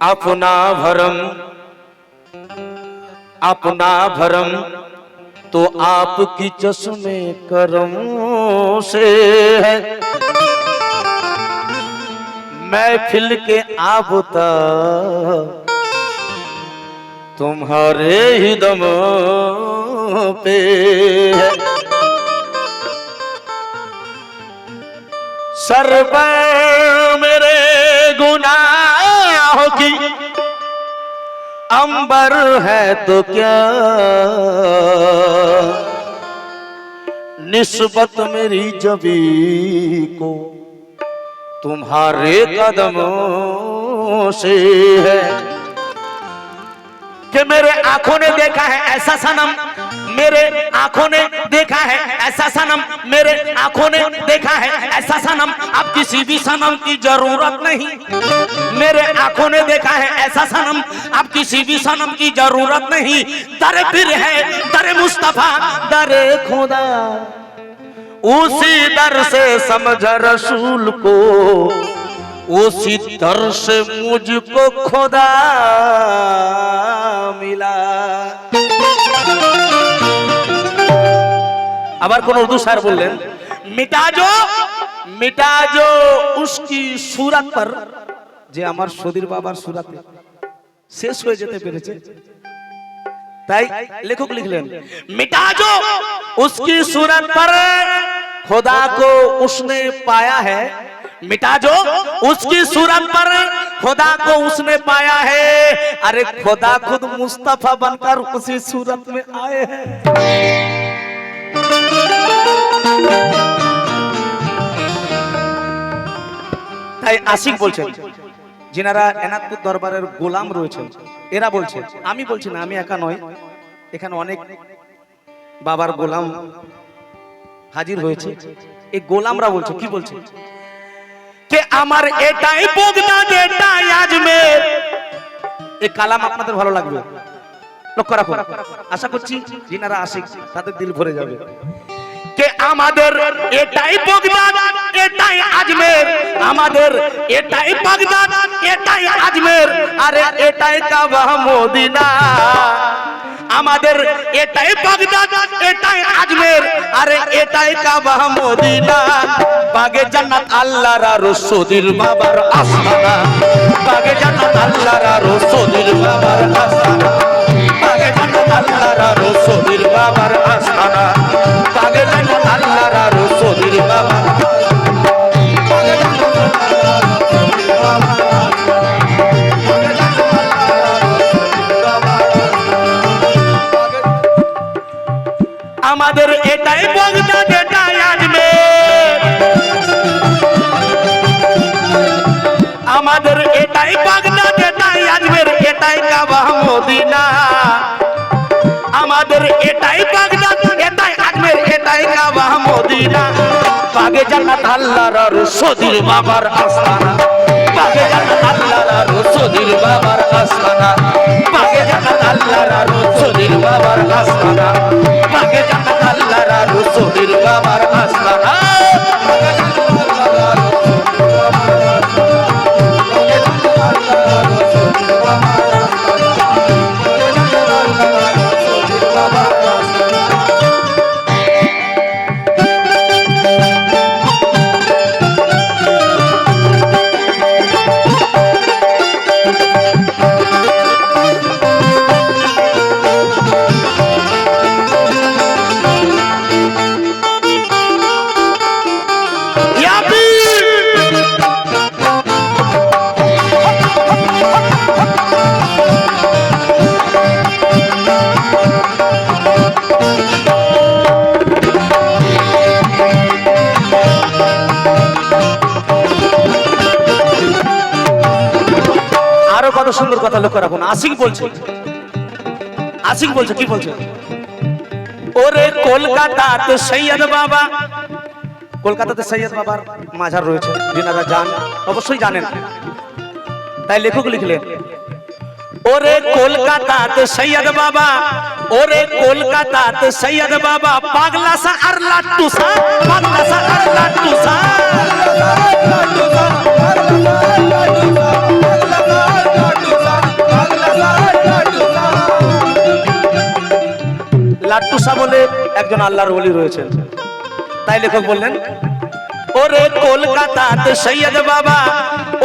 अपना भरम अपना भरम तो आपकी चश्मे करम से है। महफिल के आबता तुम्हारे ही दम पे है। सर्व मेरे गुनाहों की अंबर है तो क्या? निस्बत मेरी जबी को तुम्हारे कदमों से है। कि मेरे आँखों ने देखा है ऐसा सनम। मेरे आँखों ने देखा है, ऐसा सनम मेरे आँखों ने देखा है, ऐसा सनम अब किसी भी सनम की ज़रूरत नहीं। मेरे आँखों ने देखा है, ऐसा सनम अब किसी भी सनम की ज़रूरत नहीं। दर फिर है, दर मुस्तफ़ा, दर खुदा। उसी दर से समझ रसूल को, उसी दर से मुझको खुदा मिला। আবার কোন উর্দু স্যার বললেন মিটা जो মিটা जो उसकी सूरत पर যে আমার সদীর বাবার সুরাতে শেষ হয়ে যেতে পেরেছে তাই লেখক লিখলেন मिटा जो उसकी सूरत पर खुदा को उसने पाया है मिटा जो उसकी सूरत पर खुदा को उसने पाया है अरे खुदा खुद मुस्तफा बनकर उसी सूरत में आए हैं তাই আশিক বলছেন যিনারা এনাদপুর দরবারের গোলাম রয়েছেন এরা বলছেন আমি বলছি না আমি একা নয় এখানে অনেক বাবার গোলাম হাজির হয়েছে এই গোলামরা বলছে কি বলছে কে আমার এটাই বগদাদ এটাই আজমের। এই কালাম আপনাদের ভালো লাগবে। লক্ষ্য রাখুন। আশা করছি যিনারা আশিক, তাদের দিল ভরে যাবে। কে আমাদের এটাই বগদাদ এটাই আজমের। আমাদের এটাই বাগদাদ এটাই আজমের। আরে এটাই কাবা মদিনা। আমাদের এটাই বাগদাদ, এটাই আজমের। আরে এটাই কাবা মদিনা। বাগে জান্নাত আল্লাহর আর রসুদির বাবার আস্তানা। বাগে জান্নাত আল্লাহর আর রসুদির বাবার আস্তানা। বাগে জান্নাত আল্লাহর আর রসুদির বাবার আস্তানা। জান্নাত আল্লাহর রসুদির বাবার আস্তানা। পাকে জান্নাত আল্লাহর রসুদির বাবার আস্তানা। পাকে জান্নাত আল্লাহর রসুদির বাবার আস্তানা। পাকে জান্নাত আল্লাহর রসুদির বাবার আস্তানা। আশিক বলছে। আশিক বলছে, কি বলছে? ওরে কলকাতাতে সৈয়দ বাবা। কলকাতাতে সৈয়দ বাবার মাঝার রয়েছে যিনারা যান, অবশ্যই জানেন। তাই লেখক লিখলেন, ওরে কলকাতাতে সৈয়দ বাবা, ওরে কলকাতাতে সৈয়দ বাবা, পাগলা সা আর লাট্টু সা, পাগলা সা আর লাট্টু সা। একজন আল্লাহর ওলি রয়েছেন। তাই লেখক বললেন, ওরে কলকাতাতে সৈয়দ বাবা,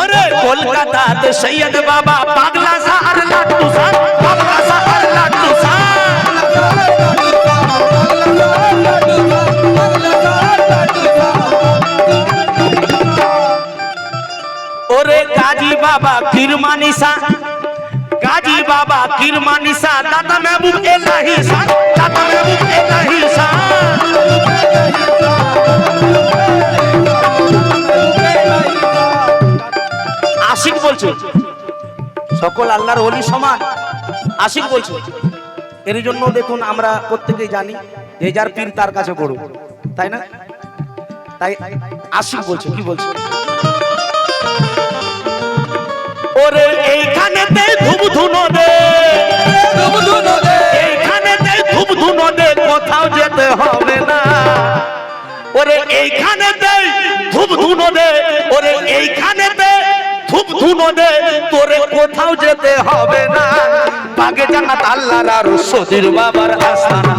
ওরে কলকাতাতে সৈয়দ বাবা, পাগলা সা আর লাট্টু সা পাগলা সা আর লাট্টু সা ওরে গাজী বাবা কিরমানিসা গাজী বাবা কিরমানিসা দাদা মেহবুব এলাহি দাদা মেহবুব এলাহি আশিক বলছে, সকল আল্লাহর ওলি সমান। আশিক বলছে, এর জন্য দেখুন আমরা প্রত্যেকেই জানি যে যার পীর তার কাছে বড় তাই না? তাই আশিক বলছে, কি বলছে? ওরে এইখানেতে ধূপ ধুনো দে এইখানেতে ধূপ ধুনো দে কোথাও যেতে হবে না। ওরে এইখানেতে ধূপ ধুনো দে ওরে এইখানেতে ধূপ ধুনো দে তোরে কোথাও যেতে হবে না। বাগে জান্নাত আল্লাহর আর সদির বাবার আস্তানা।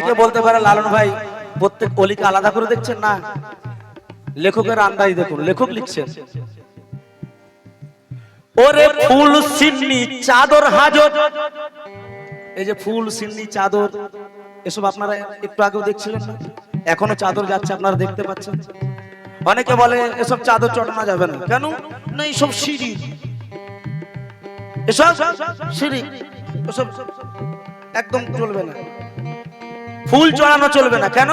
অনেকে বলতে পারে, লালন ভাই, প্রত্যেক অলিকে আলাদা করে দেখছেন না? লেখকের আন্দাজ দেখুন, লেখক লিখছেন। ওরে ফুল সিন্নি চাদর হাজত। এই যে ফুল সিন্নি চাদর, এসব আপনারা একটু আগেও দেখছিলেন না? এখনও চাদর যাচ্ছে, আপনারা দেখতে পাচ্ছেন। অনেকে বলে, এসব চাদর চটানো যাবে না। কেন? না এইসব সিঁড়ি। এসব সিঁড়ি, এসব একদম চলবে না। ফুল চড়ানো চলবে না। কেন?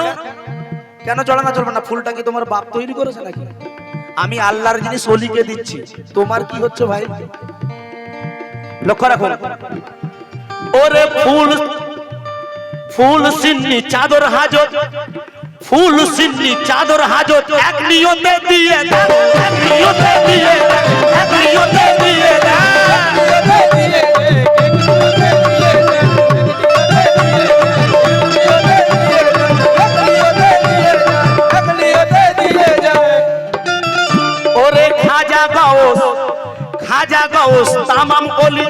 কেন চড়ানো চলবে না? ফুলটা কি তোমার বাপ তৈরি করেছে নাকি? আমি আল্লাহর জিনিস অলিকে দিচ্ছি। তোমার কি হচ্ছে ভাই? লক্ষ্য রাখুন ওরে ফুল ফুল সিন্নি চাদর হাজত ফুল সিন্নি চাদর হাজত এক নিয়তে দিয়ে দাও, এক নিয়তে দিয়ে দাও, এক নিয়তে দিয়ে দাও। খাজা গাউস খাজা গাউস তামাম অলি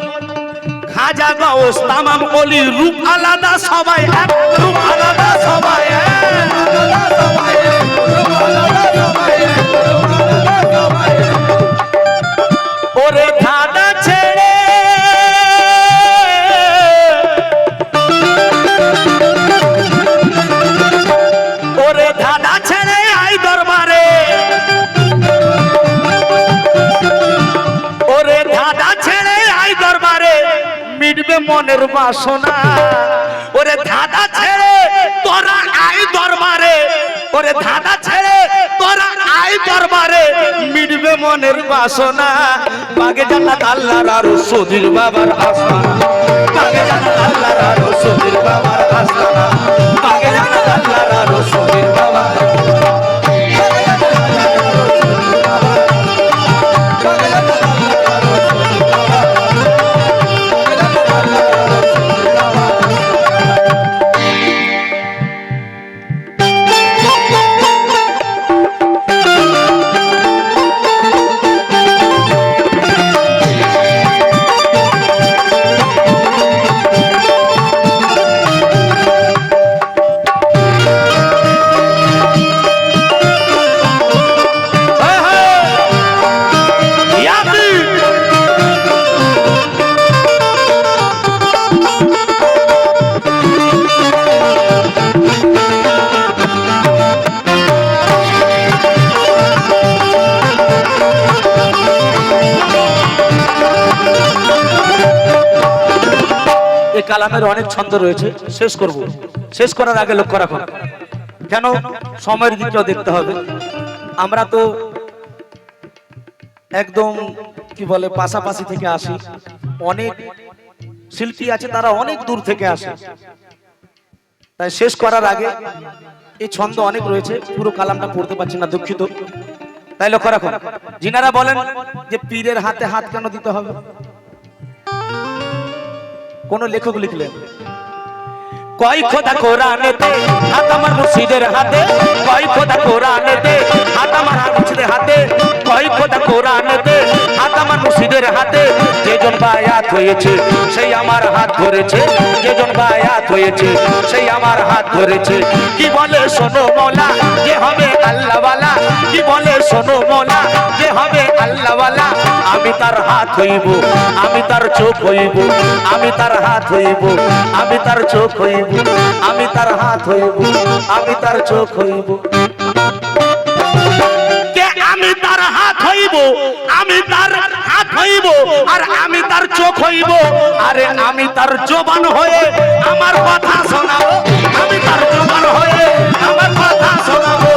খাজা গাউস তামাম অলি রূপ আলাদা সবাই এক রূপ আলাদা সবাই এক। ওরে মনের বাসনা। ওরে ধাঁধা ছেড়ে তোরা আই দরবারে। ওরে ধাঁধা ছেড়ে তোরা আই দরবারে। মিটবে মনের বাসনা। বাগে জান্নাত আল্লাহর আর সদির বাবার আস্তানা। বাগে জান্নাত আল্লাহর আর সদির বাবার আস্তানা। বাগে জান্নাত আল্লাহর আর সদির বাবার কালামের অনেক ছন্দ রয়েছে, শেষ করব। শেষ করার আগে লক্ষ্য রাখুন। কেন? সময়ের দিকটাও দেখতে হবে। আমরা তো একদম, কি বলে, পাশাপাশি থেকে আসি। অনেক শিল্পী আছে, তারা অনেক দূর থেকে আসে। তাই শেষ করার আগে এই ছন্দ অনেক রয়েছে, পুরো কালামটা পড়তে পারছি না, দুঃখিত। তাই লক্ষ্য রাখো যিনারা বলেন যে পীরের হাতে হাত কেন দিতে হবে? কোন লেখক লিখলেন। কয় খোদা কোরআনেতে হাত আমার মুর্শিদের হাতে? কয় খোদা কোরআনেতে হাত আমার মুর্শিদের হাতে? কয় খোদা কোরআনেতে হাত আমার মুর্শিদের হাতে? যেজন বায়াত হয়েছে, সেই আমার হাত ধরেছে। যেজন বায়াত হয়েছে, সেই আমার হাত ধরেছে। কি বলে শোনো মোলা, যে হবে আল্লাহওয়ালা? কি বলে শোনো মোলা, যে হবে আল্লাহওয়ালা আমি তার হাত হইব আমি তার চোখ হইব আমি তার হাত হইব আমি তার চোখ হইব আমি তার হাত হইব আমি তার চোখ হইব আমি তার হাত হইব আমি তার হাত হইব আর আমি তার চোখ হইব আরে আমি তার জবান হয়ে আমার কথা শোনাবো আমি তার জবান হয়ে আমার কথা শোনাবো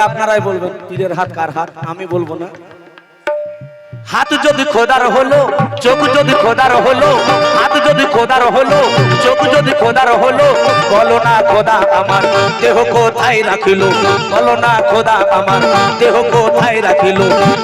আপনারাই বলবেন পীরের হাত কার হাত? আমি বলব না। হাত যদি খোদার হলো, চোখ যদি খোদার হলো, হাত যদি খোদার হলো, চোখ যদি খোদার হলো, বলো না খোদা আমার, দেহ কোথায় রাখিল? বলো না খোদা আমার, দেহ কোথায় রাখিল?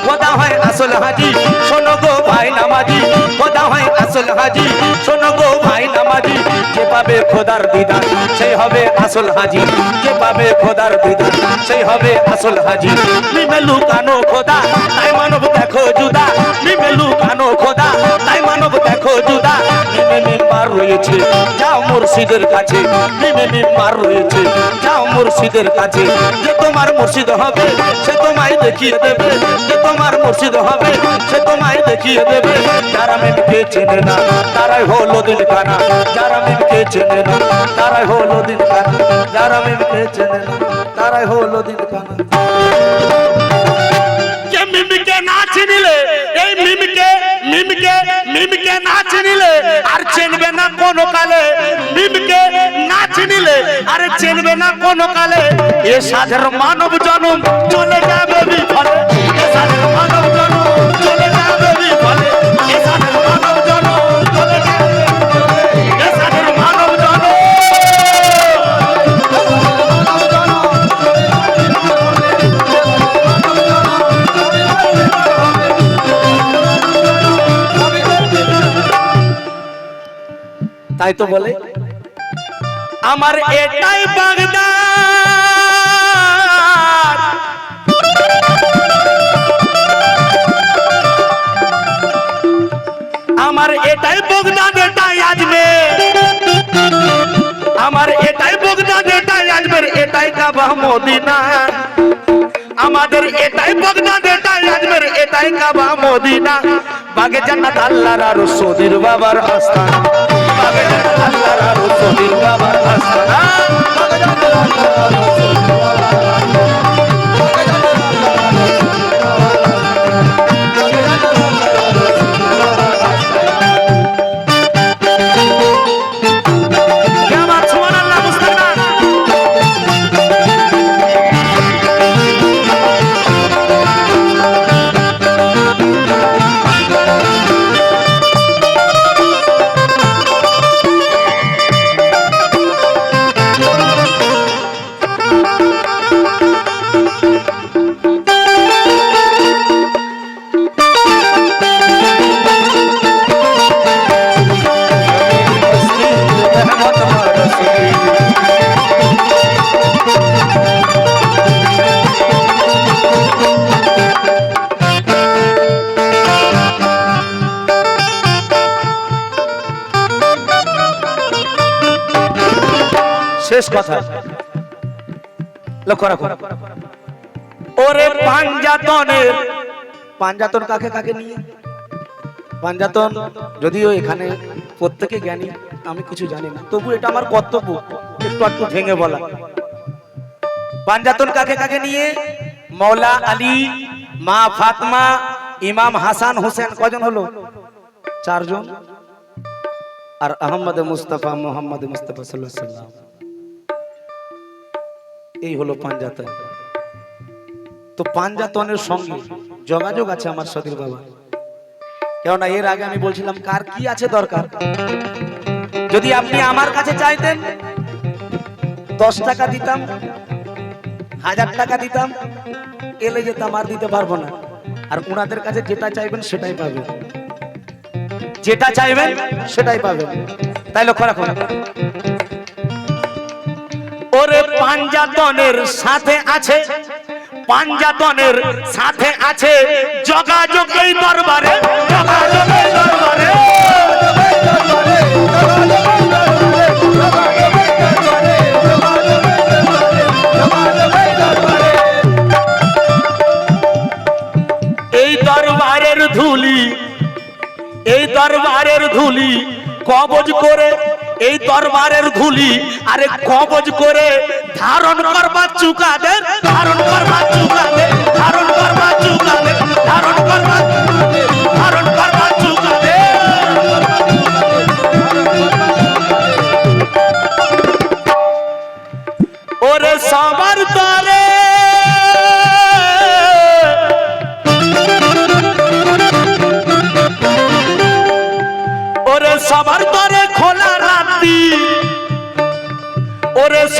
খোদা হয় আসল হাজি, শোনো গো ভাই নামাজি। খোদা হয় আসল হাজি, শোনো গো ভাই নামাজি। যে পাবে খোদার দিদার সেই হবে আসল হাজি। যে পাবে খোদার দিদার সেই হবে আসল হাজি। মিমে লুকানো খোদা, তাই মানব দেখো জুদা মিমে লুকানো খোদা তাই মানব দেখো জুদা মিমে মিম্বার রয়েছে, যাও মুর্শিদের কাছে মিমে মিম্বার রয়েছে, যাও মুর্শিদের কাছে, যে তোমার মুর্শিদ হবে, সে তোমায় দেখিয়ে দেবে, যে তোমার মুর্শিদ হবে, সে তোমায় দেখিয়ে দেবে, যারা মিমকে চেনে না, তারাই হলো দিন কানা যারা মিমকে চেনে না, তারাই হলো দিন কানা যারা মিমকে চেনে না, তারাই হলো দিন কানা চিনিলে এই মিমিকে মিমিকে মিমিকে না চিনিলে আর চেনবে না কোন কালে। মিমিকে না চিনিলে আর চেনবে না কোন কালে। এ সাধারণ মানব জনম চলে যাবে বিফলে। এ মানব তাই তো বলে? আমার এটাই বাগদাদ। আমার এটাই বগদাদ, এটাই আজমে। আমার এটাই বগদাদ, এটাই আজমের এটাই কাবা মদিনা। আমাদের এটাই বগদাদ, এটাই আজমের এটাই কাবা মদিনা। বাগে জান্নাত আল্লাহর আর সদির বাবার আস্থান বাগে জান্নাত আল্লাহর আর সদির বাবার আস্থান বাগে জান্নাত আল্লাহর আর শেষ কথা লক্ষ্য রাখো। ওরে পাঞ্জাতনের পাঞ্জাতন কাকে কাকে নিয়ে? পাঞ্জাতন যদিও এখানে প্রত্যেকে জ্ঞানী, আমি কিছু জানি না। তবু এটা আমার কর্তব্য, একটু একটু ভেঙে বলা। পাঞ্জাতন কাকে কাকে নিয়ে? মৌলা আলী, মা ফাতমা, ইমাম হাসান হোসেন। কজন হলো? চারজন। আর আহমদ মুস্তাফা, মোহাম্মদ মুস্তাফা সাল্লাহ সাল্লাম এই হলো পাঞ্জাতন তো পাঞ্জাতনের সঙ্গে যোগাযোগ আছে আমার সদীর বাবা কেননা এর আগে আমি বলছিলাম, কার কি আছে দরকার? যদি আপনি আমার কাছে চাইতেন, দশ টাকা দিতাম, হাজার টাকা দিতাম, এলে যেতাম আর দিতে পারব না। আর ওনাদের কাছে যেটা চাইবেন, সেটাই পাবেন। যেটা চাইবেন, সেটাই পাবেন। তাই লক্ষ্য রাখুন পাঞ্জাতনের সাথে আছে, পাঞ্জাতনের সাথে আছে যোগাযোগ যোগাযোগ এই দরবারে, এই দরবারের ধুলি, এই দরবারের ধুলি কবজ করে এই দরবারের ধুলি আরে কবজ করে ধারণ করবা চুকাদের ধারণ করবা চুকাদের ধারণ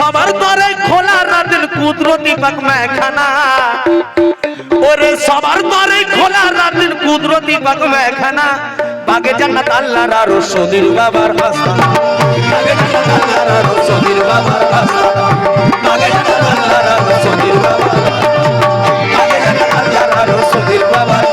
সবার তরে খোলা রাতের কুদরতি পাক মেখানা ওরে সবার তরে খোলা রাতের কুদরতি পাক মেখানা বাগে জান্নাত আল্লাহর আর সদির বাবার আস্তানা বাগে জান্নাত আল্লাহর আর সদির বাবার আস্তানা বাগে জান্নাত আল্লাহর আর সদির বাবার বাগে জান্নাত আল্লাহর আর সদির বাবার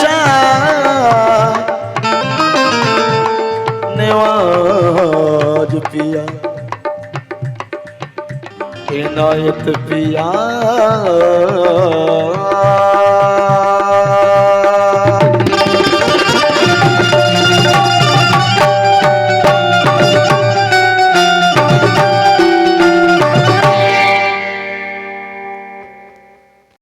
শাহ নেওয়াজ পিয়া। এনায়ত পিয়া।